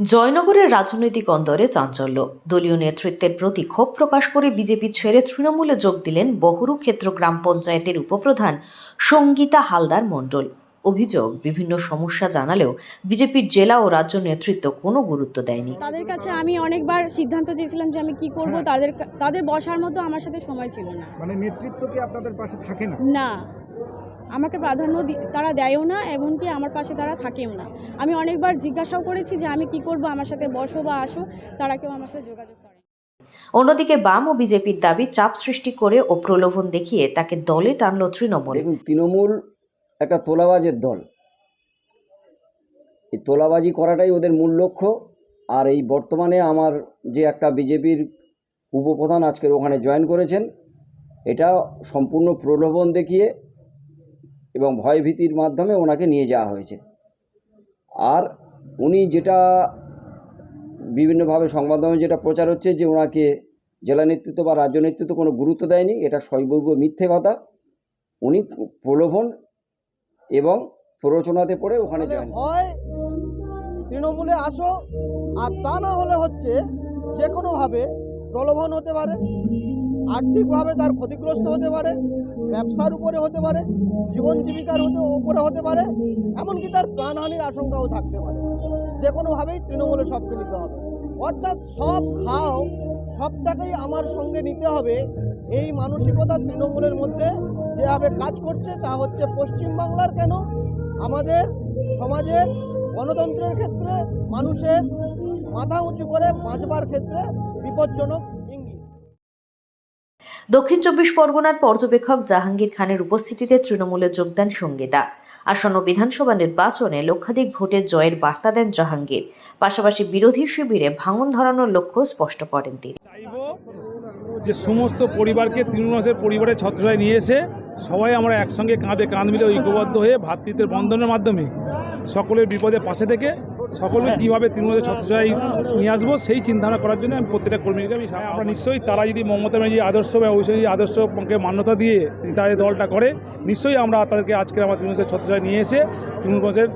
জয়নগরের রাজনৈতিক অন্দরে চাঞ্চল্য। দলীয় নেতৃত্বের প্রতি ক্ষোভ প্রকাশ করে বিজেপি ছেড়ে তৃণমূলে যোগ দিলেন বহরু ক্ষেত্র গ্রাম পঞ্চায়েতের উপপ্রধান সঙ্গীতা হালদার মণ্ডল। অভিযোগ বিভিন্ন সমস্যা জানালেও বিজেপির জেলা ও রাজ্য নেতৃত্ব কোনো গুরুত্ব দেয়নি। তাদের কাছে আমি অনেকবার সিদ্ধান্ত চেয়েছিলাম যে আমি কি করব হ্যাঁ। তাদের তাদের বসার মতো আমার সাথে সময় ছিল না। মানে নেতৃত্ব কি আপনাদের পাশে থাকে না? না। আমাকে প্রাধান্য দি- তারা দেয়ও না এমনকি আমার পাশে তারা থাকেও না। আমি অনেকবার জিজ্ঞাসাও করেছি যে আমি কি করব আমার সাথে বসো বা আসো তারা কেউ আমার সাথে যোগাযোগ করে অন্যদিকে বাম ও বিজেপির দাবি চাপ সৃষ্টি করে ও প্রলোভন দেখিয়ে তাকে দলে টানল তৃণমূল। দেখুন তৃণমূল একটা তোলাবাজের দল। এই তোলাবাজি করাটাই ওদের মূল লক্ষ্য। আর এই বর্তমানে আমার যে একটা বিজেপির উপপ্রধান আজকের ওখানে জয়েন করেছেন এটা সম্পূর্ণ প্রলোভন দেখিয়ে এবং ভয়ভীতির মাধ্যমে ওনাকে নিয়ে যাওয়া হয়েছে। আর উনি যেটা বিভিন্নভাবে সংবাদ মাধ্যমে যেটা প্রচার হচ্ছে যে ওনাকে জেলা নেতৃত্ব বা রাজ্য নেতৃত্ব কোনো গুরুত্ব দেয়নি এটা শৈবৈব মিথ্যে কথা উনি প্রলোভন এবং প্ররোচনাতে পড়ে ওখানে তাহলে হয় তৃণমূলে আসো আর তা না হলে হচ্ছে যে কোনোভাবে প্রলোভন হতে পারে। আর্থিকভাবে তার ক্ষতিগ্রস্ত হতে পারে, ব্যবসার উপরে হতে পারে, জীবন জীবিকার হতে, উপরে হতে পারে, এমনকি তার প্রাণহানির আশঙ্কাও থাকতে পারে। যে কোনোভাবেই তৃণমূলে সবকে নিতে হবে। অর্থাৎ সব খাও, সবটাকেই আমার সঙ্গে নিতে হবে, এই মানসিকতা তৃণমূলের মধ্যে যেভাবে কাজ করছে তা হচ্ছে পশ্চিমবাংলার কেন? আমাদের সমাজের গণতন্ত্রের ক্ষেত্রে মানুষের মাথা উঁচু করে বাঁচবার ক্ষেত্রে বিপজ্জনক দক্ষিণ চব্বিশ পরগনার পর্যবেক্ষক জাহাঙ্গীর খানের উপস্থিতিতে তৃণমূলে যোগ দেন সঙ্গীতা। আসন্ন বিধানসভা নির্বাচনে লক্ষাধিক ভোটে জয়ের বার্তা দেন জাহাঙ্গীর। পাশাপাশি বিরোধী শিবিরে ভাঙন ধরানোর লক্ষ্য স্পষ্ট করেন তিনি। যে সমস্ত পরিবারকে তৃণমূলের পরিবারের ছত্রছায় নিয়ে এসে সবাই আমরা একসঙ্গে কাঁধে কাঁধ মিলে ঐক্যবদ্ধ হয়ে ভ্রাতৃত্বের বন্ধনের মাধ্যমে সকলের বিপদে পাশে থেকে সকলে কীভাবে তৃণমূলের ছত্রছায় নিয়ে আসব সেই চিন্তাভাবনা করার জন্য আমি প্রত্যেকটা কর্মীকে আমি আমরা নিশ্চয়ই তারা যদি মমতা ব্যানার্জি আদর্শ বা ওই আদর্শকে মান্যতা দিয়ে তাদের দলটা করে, নিশ্চয়ই আমরা তাদেরকে আজকে আমার তৃণমূলের ছত্রছায় নিয়ে এসে তৃণমূলের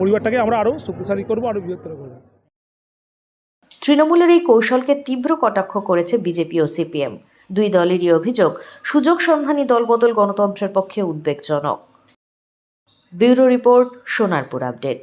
পরিবারটাকে আমরা আরও শক্তিশালী করব, আরও বৃহত্তর করব। তৃণমূলের এই কৌশলকে তীব্র কটাক্ষ করেছে বিজেপি ও সিপিএম। দুই দলেরই অভিযোগ, সুযোগ সন্ধানী দলবদল গণতন্ত্রের পক্ষে উদ্বেগজনক। Bureau report, Sonarpur update.